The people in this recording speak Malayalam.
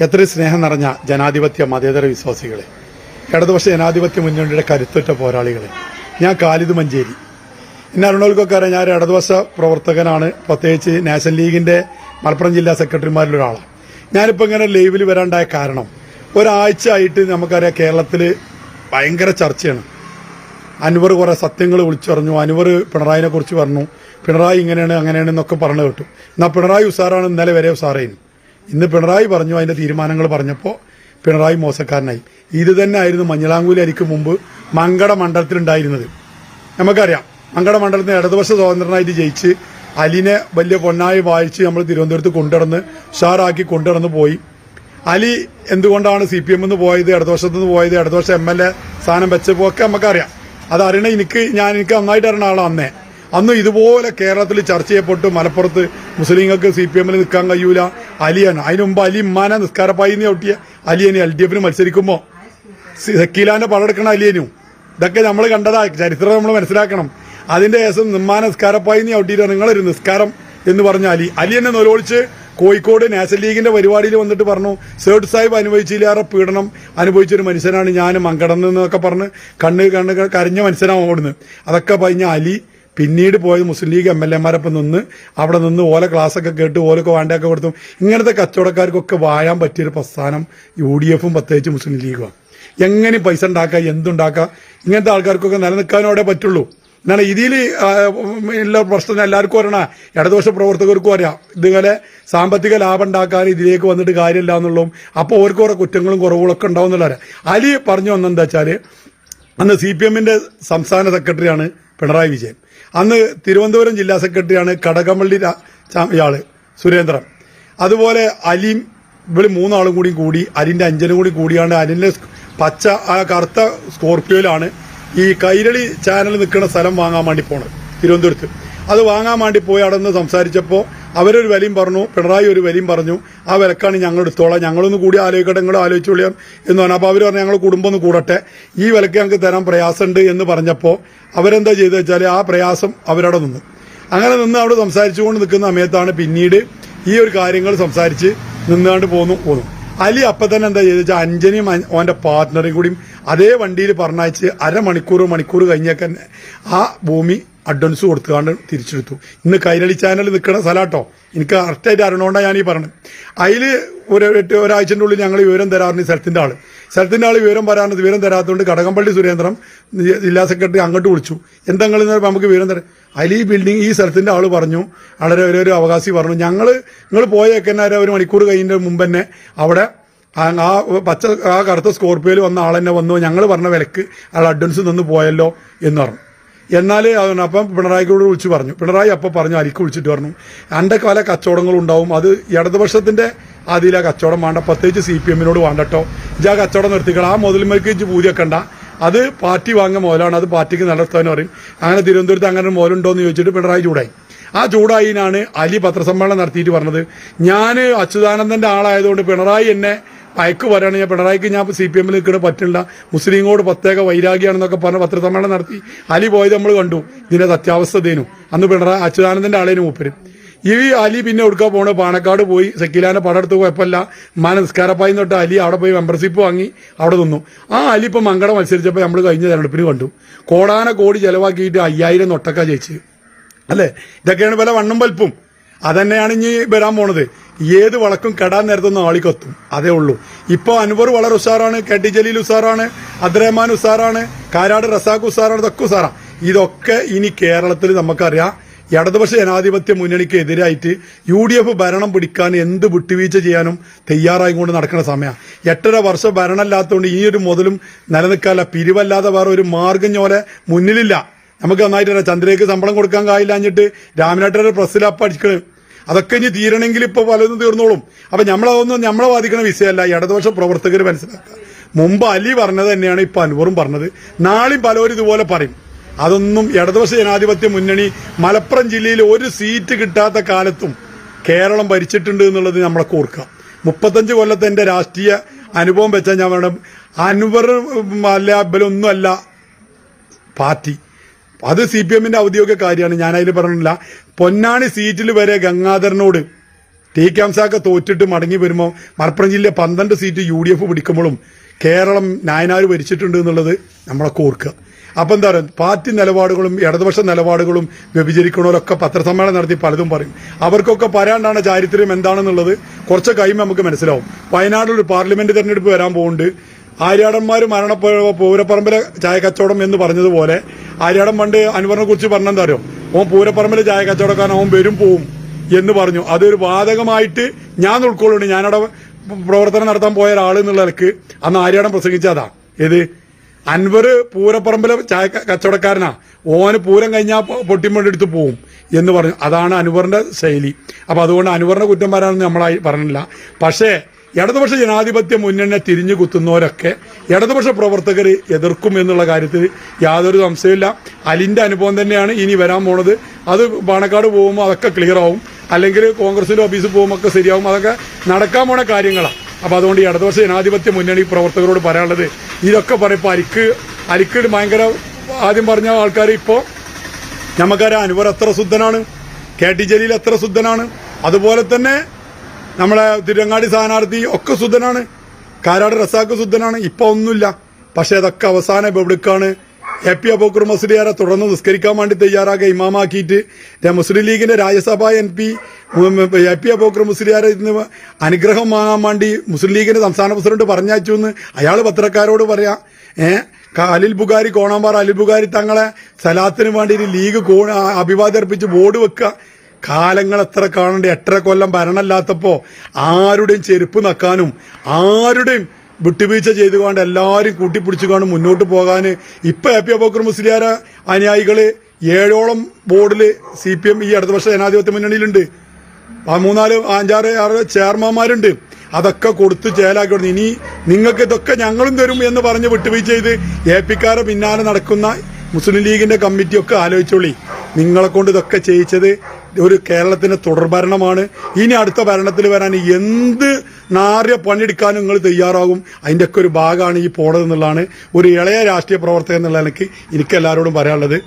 എത്ര സ്നേഹം നിറഞ്ഞ ജനാധിപത്യ മതേതര വിശ്വാസികളെ ഇടതുപക്ഷ ജനാധിപത്യ മുന്നണിയുടെ കരുത്തുറ്റ പോരാളികളെ ഞാൻ കാലിദ് മഞ്ചേരി. എന്നെ അരുണോൽക്കൊക്കെ അറിയാം ഞാൻ ഇടതുപക്ഷ പ്രവർത്തകനാണ്. പ്രത്യേകിച്ച് നാഷണൽ ലീഗിന്റെ മലപ്പുറം ജില്ലാ സെക്രട്ടറിമാരിലൊരാളാണ് ഞാനിപ്പോൾ ഇങ്ങനെ ലൈവിൽ വരാണ്ടായ കാരണം ഒരാഴ്ച ആയിട്ട് നമുക്കറിയാം കേരളത്തിൽ ഭയങ്കര ചർച്ചയാണ്. അനുവർ കുറെ സത്യങ്ങൾ വിളിച്ചു പറഞ്ഞു അൻവർ പിണറായിനെ കുറിച്ച് പറഞ്ഞു. പിണറായി ഇങ്ങനെയാണ് അങ്ങനെയാണ് എന്നൊക്കെ പറഞ്ഞു കേട്ടു. എന്നാൽ പിണറായി ഉസാറാണ് ഇന്നലെ വരെ ഉസാറേനും. ഇന്ന് പിണറായി പറഞ്ഞു അതിന്റെ തീരുമാനങ്ങൾ പറഞ്ഞപ്പോൾ പിണറായി മോശക്കാരനായി. ഇത് തന്നെ ആയിരുന്നു മഞ്ഞളാങ്കൂലി അരിക്ക് മുമ്പ് മങ്കട മണ്ഡലത്തിലുണ്ടായിരുന്നത്. നമുക്കറിയാം മങ്കട മണ്ഡലത്തിന് ഇടതുപക്ഷ സ്വതന്ത്രനായിട്ട് ജയിച്ച് അലിനെ വലിയ പൊന്നായി വായിച്ച് നമ്മൾ തിരുവനന്തപുരത്ത് കൊണ്ടുനടന്ന് ഉഷാറാക്കി കൊണ്ടുനടന്ന് പോയി. അലി എന്തുകൊണ്ടാണ് സി പി എം നിന്ന് പോയത് ഇടതുപക്ഷത്ത് നിന്ന് പോയത് ഇടതുപക്ഷ എം എൽ എ സ്ഥാനം വെച്ചപ്പോ ഒക്കെ നമുക്കറിയാം. അത് അറിയണ എനിക്ക് ഞാൻ എനിക്ക് നന്നായിട്ട് അറിയണ ആളാണ് അന്നേ. അന്ന് ഇതുപോലെ കേരളത്തിൽ ചർച്ച ചെയ്യപ്പെട്ടു മലപ്പുറത്ത് മുസ്ലിങ്ങൾക്ക് സി പി എമ്മിൽ നിൽക്കാൻ കഴിയൂല. അലിയാണ്. അതിന് മുമ്പ് അലി ഉമ്മാന നിസ്കാരപ്പായി ഒട്ടിയ അലിയനെ എൽ ഡി എഫിന് മത്സരിക്കുമ്പോൾ സക്കീലാന്റെ പടമെടുക്കണ അലിയനും. ഇതൊക്കെ നമ്മൾ കണ്ടതാ. ചരിത്രം നമ്മൾ മനസ്സിലാക്കണം. അതിന്റെ ശേഷം നിമ്മാന നിസ്കാരപ്പായി ഒട്ടിയിട്ട് നിങ്ങളൊരു നിസ്കാരം എന്ന് പറഞ്ഞ അലി. അലി എന്നെ നിലവിളിച്ച് കോഴിക്കോട് നാഷണൽ ലീഗിന്റെ പരിപാടിയിൽ വന്നിട്ട് പറഞ്ഞു സേട്ട് സാഹിബ് അനുഭവിച്ചില്ലാറെ പീഡനം അനുഭവിച്ചൊരു മനുഷ്യനാണ് ഞാൻ മങ്കടന്ന് എന്നൊക്കെ പറഞ്ഞ് കണ്ണ് കണ്ണ് കരഞ്ഞ മനുഷ്യനാണ് ഓടുന്നത് അതൊക്കെ പറഞ്ഞ അലി പിന്നീട് പോയത് മുസ്ലിം ലീഗ് എം എൽ എമാരൊപ്പം നിന്ന് അവിടെ നിന്ന് ഓല ക്ലാസ്സൊക്കെ കേട്ട് ഓലൊക്കെ വാണ്ടൊക്കെ കൊടുത്തു ഇങ്ങനത്തെ കച്ചവടക്കാർക്കൊക്കെ വാഴാൻ പറ്റിയൊരു പ്രസ്ഥാനം യു ഡി എഫും പ്രത്യേകിച്ച് മുസ്ലിം ലീഗുമാണ് എങ്ങനെ പൈസ ഉണ്ടാക്കുക എന്തുണ്ടാക്കുക ഇങ്ങനത്തെ ആൾക്കാർക്കൊക്കെ നിലനിൽക്കാനോടെ പറ്റുള്ളൂ. എന്നാണ് ഇതിൽ ഉള്ള പ്രശ്നം എല്ലാവർക്കും അറിയണ ഇടതുപക്ഷ പ്രവർത്തകർക്കും അറിയാം. ഇതുപോലെ സാമ്പത്തിക ലാഭം ഉണ്ടാക്കാൻ ഇതിലേക്ക് വന്നിട്ട് കാര്യമില്ല എന്നുള്ളതും അപ്പോൾ ഓർക്ക് ഓരോ കുറ്റങ്ങളും കുറവുകളൊക്കെ ഉണ്ടാവും എന്നുള്ളവരെ അലി പറഞ്ഞു വന്നെന്താ വെച്ചാൽ അന്ന് സി പി എമ്മിന്റെ സംസ്ഥാന സെക്രട്ടറിയാണ് പിണറായി വിജയൻ. അന്ന് തിരുവനന്തപുരം ജില്ലാ സെക്രട്ടറിയാണ് കടകംപള്ളി ഇയാൾ സുരേന്ദ്രൻ. അതുപോലെ അലിം ഇവൾ മൂന്നാളും കൂടി കൂടി അലിന്റെ അഞ്ചനും കൂടി കൂടിയാണ് അലിന്റെ പച്ച ആ കറുത്ത സ്കോർപ്പിയോയിലാണ് ഈ കൈരളി ചാനൽ നിൽക്കുന്ന സ്ഥലം വാങ്ങാൻ വേണ്ടി പോണത് തിരുവനന്തപുരത്ത്. അത് വാങ്ങാൻ വേണ്ടി പോയി അവിടെ നിന്ന് സംസാരിച്ചപ്പോൾ അവരൊരു വിലയും പറഞ്ഞു പിണറായി ഒരു വിലയും പറഞ്ഞു ആ വിലക്കാണ് ഞങ്ങൾ എടുത്തോളാം ഞങ്ങളൊന്ന് കൂടി ആലോചിക്കട്ടെ നിങ്ങൾ ആലോചിച്ചോളിയാം എന്ന് പറഞ്ഞു. അപ്പോൾ അവർ പറഞ്ഞു ഞങ്ങൾ കുടുംബം ഒന്ന് കൂടട്ടെ. ഈ വിലക്ക് ഞങ്ങൾക്ക് തരാൻ പ്രയാസമുണ്ട് എന്ന് പറഞ്ഞപ്പോൾ അവരെന്താ ചെയ്തത് വെച്ചാൽ ആ പ്രയാസം അവരവിടെ നിന്ന്. അങ്ങനെ നിന്ന് അവിടെ സംസാരിച്ചുകൊണ്ട് നിൽക്കുന്ന സമയത്താണ് പിന്നീട് ഈ ഒരു കാര്യങ്ങൾ സംസാരിച്ച് നിന്നുകൊണ്ട് പോന്നു പോന്നു. അലി അപ്പം തന്നെ എന്താ ചെയ്തെന്ന് വെച്ചാൽ അഞ്ജനിയും അവന്റെ ഓന്റെ പാർട്ട്ണറെയും കൂടിയും അതേ വണ്ടിയിൽ പറഞ്ഞയച്ച് അരമണിക്കൂർ മണിക്കൂർ കഴിഞ്ഞൊക്കെ ആ ഭൂമി അഡ്വാൻസ് കൊടുത്തുകൊണ്ട് തിരിച്ചെടുത്തു. ഇന്ന് കൈരളി ചാനൽ നിൽക്കുന്ന സ്ഥലാട്ടോ. എനിക്ക് കറക്റ്റായിട്ട് അറിയണോണ്ടാണ് ഞാൻ ഈ പറഞ്ഞത് അതിൽ ഒരു ഒരാഴ്ചന്റെ ഉള്ളിൽ ഞങ്ങൾ വിവരം തരാറുണ്ട് സ്ഥലത്തിന്റെ ആൾ സ്ഥലത്തിന്റെ ആൾ വിവരം പറയാറുണ്ട്. വിവരം തരാത്തതുകൊണ്ട് കടകംപള്ളി സുരേന്ദ്രൻ ജില്ലാ സെക്രട്ടറി അങ്ങോട്ട് വിളിച്ചു. എന്തെങ്കിലും നമുക്ക് വിവരം തരാം. അതിൽ ഈ ബിൽഡിംഗ് ഈ സ്ഥലത്തിന്റെ ആൾ പറഞ്ഞു. വളരെ ഒരു അവകാശി പറഞ്ഞു. ഞങ്ങൾ നിങ്ങൾ പോയേക്കന്നെ ഒരു മണിക്കൂർ കഴിഞ്ഞതിന് മുമ്പ് തന്നെ അവിടെ ആ പച്ച ആ കറുത്ത സ്കോർപ്പിയോയിൽ വന്ന ആൾ തന്നെ വന്നു. ഞങ്ങൾ പറഞ്ഞ വിലക്ക് അയാൾ അഡ്വാൻസ് നിന്ന് പോയല്ലോ എന്ന് പറഞ്ഞു. എന്നാൽ അവൻ അപ്പം പിണറായിക്കോട് വിളിച്ച് പറഞ്ഞു. പിണറായി അപ്പം പറഞ്ഞു അരിക്ക് വിളിച്ചിട്ട് പറഞ്ഞു. എന്റെ പല കച്ചവടങ്ങളും ഉണ്ടാവും. അത് ഇടതുപക്ഷത്തിന്റെ അതിലെ കച്ചവടം വേണ്ട. പ്രത്യേകിച്ച് സി പി എമ്മിനോട് വേണ്ടട്ടോ ഇജ് ആ കച്ചവടം നിർത്തിക്കണം ആ മുതൽമേക്ക് ഇച്ച് പൂതിയൊക്കണ്ട. അത് പാർട്ടി വാങ്ങിയ മുതലാണ് അത് പാർട്ടിക്ക് നടത്താൻ പറയും. അങ്ങനെ തിരുവനന്തപുരത്ത് അങ്ങനെ മുതലുണ്ടോ എന്ന് ചോദിച്ചിട്ട് പിണറായി ചൂടായി. ആ ചൂടായിനാണ് അലി പത്രസമ്മേളനം നടത്തിയിട്ട് പറഞ്ഞത്. ഞാൻ അച്യുതാനന്ദന്റെ ആളായതുകൊണ്ട് പിണറായി എന്നെ അയക്ക് പറയുകയാണ് ഞാൻ പിണറായിക്ക് ഞാൻ സി പി എമ്മിൽ നിൽക്കുന്ന പറ്റില്ല. മുസ്ലിങ്ങളോട് പ്രത്യേക വൈരാഗ്യമാണെന്നൊക്കെ പറഞ്ഞ് പത്രസമ്മേളനം നടത്തി. അലി പോയത് നമ്മൾ കണ്ടു. ഇതിന്റെ സത്യാവസ്ഥ തേനു അന്ന് പിണറായി അച്യുതാനന്ദന്റെ ആളേനു മൂപ്പര്. ഈ അലി പിന്നെ എടുക്കാൻ പോണ്? പാണക്കാട് പോയി. സക്കീലാന്റെ പടം എടുത്ത് കുഴപ്പമില്ല മാന നിസ്കാരപ്പായി തൊട്ട് അലി അവിടെ പോയി മെമ്പർഷിപ്പ് വാങ്ങി അവിടെ നിന്നു. ആ അലി ഇപ്പൊ മങ്കട മത്സരിച്ചപ്പോൾ നമ്മൾ കഴിഞ്ഞ തെരഞ്ഞെടുപ്പിന് കണ്ടു. കോടാന കോടി ചെലവാക്കിയിട്ട് അയ്യായിരം തൊട്ടക്ക ജയിച്ച് അല്ലേ? ഇതൊക്കെയാണ് പല വണ്ണും വൽപ്പും അതന്നെയാണ് ഇനി വരാൻ പോണത്. ഏത് വളക്കും കെടാൻ നേരത്തൊന്നും ആളിക്കൊത്തും അതേ ഉള്ളൂ. ഇപ്പൊ അൻവർ വളരെ ഉഷാറാണ് കെ ടി ജലീൽ ഉഷാറാണ് അബ്ദുറഹ്മാൻ ഉഷാറാണ് കാരാട് റസാഖ് ഉഷാറാണ് ഇതൊക്കെ ഉഷാറാണ് ഇതൊക്കെ ഇനി കേരളത്തിൽ നമുക്കറിയാം. ഇടതുപക്ഷ ജനാധിപത്യ മുന്നണിക്ക് എതിരായിട്ട് യു ഡി എഫ് ഭരണം പിടിക്കാൻ എന്ത് വിട്ടുവീഴ്ച ചെയ്യാനും തയ്യാറായി കൊണ്ട് നടക്കുന്ന സമയമാണ് എട്ടര വർഷം ഭരണമില്ലാത്തതുകൊണ്ട് ഈ ഒരു മുതലും നിലനിൽക്കാല്ല പിരിവല്ലാതെ വേറെ ഒരു മാർഗം ഞോലെ മുന്നിലില്ല. നമുക്ക് നന്നായിട്ട് ചന്ദ്രയ്ക്ക് ശമ്പളം കൊടുക്കാൻ കായില്ലാഞ്ഞിട്ട് രാമനാട്ടരുടെ പ്രസ്സിലപ്പ അടിക്കണ് അതൊക്കെ ഇനി തീരണമെങ്കിൽ ഇപ്പൊ പലതും തീർന്നോളും. അപ്പൊ നമ്മളതൊന്നും നമ്മളെ ബാധിക്കുന്ന വിഷയമല്ല. ഇടതുപക്ഷ പ്രവർത്തകർ മനസ്സിലാക്കുക. മുമ്പ് അലി പറഞ്ഞത് തന്നെയാണ് ഇപ്പൊ അൻവറും പറഞ്ഞത്. നാളെയും പലരും ഇതുപോലെ പറയും. അതൊന്നും ഇടതുപക്ഷ ജനാധിപത്യ മുന്നണി മലപ്പുറം ജില്ലയിൽ ഒരു സീറ്റ് കിട്ടാത്ത കാലത്തും കേരളം ഭരിച്ചിട്ടുണ്ട് എന്നുള്ളത് നമ്മളെ ഓർക്കുക. മുപ്പത്തഞ്ച് കൊല്ലത്തെ എന്റെ രാഷ്ട്രീയ അനുഭവം വെച്ചാൽ ഞാൻ വേണം അൻവർ അല്ല ബലൊന്നുമല്ല പാർട്ടി. അത് സി പി എമ്മിന്റെ ഔദ്യോഗിക കാര്യമാണ് ഞാൻ അതിൽ പറഞ്ഞില്ല പൊന്നാണി സീറ്റിൽ വരെ ഗംഗാധരനോട് ടി ക്യാംസാക്ക തോറ്റിട്ട് മടങ്ങി വരുമ്പോൾ മലപ്പുറം ജില്ലയിലെ പന്ത്രണ്ട് സീറ്റ് യു ഡി എഫ് പിടിക്കുമ്പോഴും കേരളം നായനാർ ഭരിച്ചിട്ടുണ്ട് എന്നുള്ളത് നമ്മളൊക്കെ ഓർക്കുക അപ്പം എന്താ പറയുക പാർട്ടി നിലപാടുകളും ഇടതുപക്ഷ നിലപാടുകളും വ്യഭിചരിക്കണവരൊക്കെ പത്രസമ്മേളനം നടത്തി പലതും പറയും അവർക്കൊക്കെ പറയാണ്ടാണ് ചാരിത്രം എന്താണെന്നുള്ളത് കുറച്ച് കഴിയുമ്പോൾ നമുക്ക് മനസ്സിലാവും വയനാട്ടിൽ ഒരു പാർലമെന്റ് തെരഞ്ഞെടുപ്പ് വരാൻ പോകുന്നുണ്ട് ആര്യാടന്മാർ മരണപ്പോ പൗരപ്പറമ്പിലെ ചായ കച്ചവടം എന്ന് പറഞ്ഞതുപോലെ ആര്യാടൻ പണ്ട് അനുവറിനെ കുറിച്ച് പറഞ്ഞെന്താ അറിയോ? ഓൻ പൂരപ്പറമ്പിൽ ചായ കച്ചവടക്കാരൻ അവൻ വരും പോവും എന്ന് പറഞ്ഞു. അതൊരു വാദകമായിട്ട് ഞാൻ ഉൾക്കൊള്ളുന്നു ഞാനവിടെ പ്രവർത്തനം നടത്താൻ പോയ ഒരാൾ എന്നുള്ള നിലയ്ക്ക് അന്ന് ആര്യാടൻ പ്രസംഗിച്ചതാ ഏത്? അൻവർ പൂരപ്പറമ്പിലെ ചായ കച്ചവടക്കാരനാ. ഓന് പൂരം കഴിഞ്ഞാൽ പൊട്ടിമണ്ടി എടുത്ത് പോവും എന്ന് പറഞ്ഞു. അതാണ് അനുവറിന്റെ ശൈലി. അപ്പൊ അതുകൊണ്ട് അനുവറിന്റെ കുറ്റം പറയാനൊന്നും നമ്മളായി പറഞ്ഞില്ല. പക്ഷേ ഇടതുപക്ഷ ജനാധിപത്യ മുന്നണിയെ തിരിഞ്ഞു കുത്തുന്നവരൊക്കെ ഇടതുപക്ഷ പ്രവർത്തകർ എതിർക്കും എന്നുള്ള കാര്യത്തിൽ യാതൊരു സംശയമില്ല അലിന്റെ അനുഭവം തന്നെയാണ് ഇനി വരാൻ പോണത്. അത് പാണക്കാട് പോകുമ്പോൾ അതൊക്കെ ക്ലിയർ ആവും. അല്ലെങ്കിൽ കോൺഗ്രസിന്റെ ഓഫീസിൽ പോകുമ്പോൾ ഒക്കെ ശരിയാവും. അതൊക്കെ നടക്കാൻ പോണ കാര്യങ്ങളാണ് അപ്പോൾ അതുകൊണ്ട് ഇടതുപക്ഷ ജനാധിപത്യ മുന്നണി പ്രവർത്തകരോട് പറയാനുള്ളത് ഇതൊക്കെ പറയുമ്പോൾ അരിക്ക് അരിക്ക് ഭയങ്കര ആദ്യം പറഞ്ഞ ആൾക്കാർ ഇപ്പോൾ നമുക്കറിയാം അനുവർ എത്ര ശുദ്ധനാണ്? കെ ടി ജലീൽ എത്ര ശുദ്ധനാണ്? അതുപോലെ തന്നെ നമ്മളെ തിരുവങ്ങാടി സ്ഥാനാർത്ഥി ഒക്കെ ശുദ്ധനാണ് കാരാട് റസാക്ക് ശുദ്ധനാണ് ഇപ്പൊ ഒന്നുമില്ല. പക്ഷെ അതൊക്കെ അവസാനം എവിടേക്കാണ് എ പി അബൂക്കർ മുസ്ലിയാരെ തുടർന്ന് നിസ്കരിക്കാൻ വേണ്ടി തയ്യാറാകെ ഇമാമാക്കിയിട്ട്. മുസ്ലിം ലീഗിന്റെ Rajya Sabha M P A P Abubakar മുസ്ലിയാരെ ഇന്ന് അനുഗ്രഹം വാങ്ങാൻ വേണ്ടി മുസ്ലിം ലീഗിന്റെ സംസ്ഥാന പ്രസിഡന്റ് പറഞ്ഞയച്ചു എന്ന് അയാൾ പത്രക്കാരോട് പറയാ. ഏഹ് അലിൽ ബുഖാരി കോണാമ്പാറ അലിൽ ബുഖാരി തങ്ങളെ സലാത്തിന് വേണ്ടി ലീഗ് കോ- അഭിവാദ്യം അർപ്പിച്ച് ബോർഡ് വെക്കുക കാലങ്ങൾ എത്ര കാണണ്ട എട്ടര കൊല്ലം ഭരണമില്ലാത്തപ്പോ ആരുടെയും ചെരുപ്പ് നക്കാനും ആരുടെയും വിട്ടുവീഴ്ച ചെയ്തുകൊണ്ട് എല്ലാവരും കൂട്ടിപ്പിടിച്ചുകൊണ്ട് മുന്നോട്ട് പോകാൻ ഇപ്പൊ എ പി അബൂക്കർ മുസ്ലിയാര അനുയായികൾ ഏഴോളം ബോർഡിൽ സി പി എം ഈ അടുത്ത വർഷം ജനാധിപത്യ മുന്നണിയിലുണ്ട്. മൂന്നാൽ അഞ്ചാറ് ആറ് ചെയർമാന്മാരുണ്ട് അതൊക്കെ കൊടുത്ത് ചേലാക്കി കൊടുത്ത് ഇനി നിങ്ങൾക്ക് ഇതൊക്കെ ഞങ്ങളും തരും എന്ന് പറഞ്ഞ് വിട്ടുവീഴ്ച ചെയ്ത് എ പിക്കാരെ പിന്നാലെ നടക്കുന്ന മുസ്ലിം ലീഗിന്റെ കമ്മിറ്റിയൊക്കെ ആലോചിച്ചോളി. നിങ്ങളെ കൊണ്ട് ഇതൊക്കെ ചെയ്യിച്ചത് ഒരു കേരളത്തിന്റെ തുടർഭരണമാണ് ഇനി അടുത്ത ഭരണത്തിൽ വരാൻ എന്ത് നാറിയ പണിയെടുക്കാനും നിങ്ങൾ തയ്യാറാകും. അതിന്റെയൊക്കെ ഒരു ഭാഗമാണ് ഈ പോണത് എന്നുള്ളതാണ് ഒരു ഇളയ രാഷ്ട്രീയ പ്രവർത്തകൻ എന്നുള്ള എനിക്ക് എനിക്ക് എല്ലാവരോടും പറയാനുള്ളത്.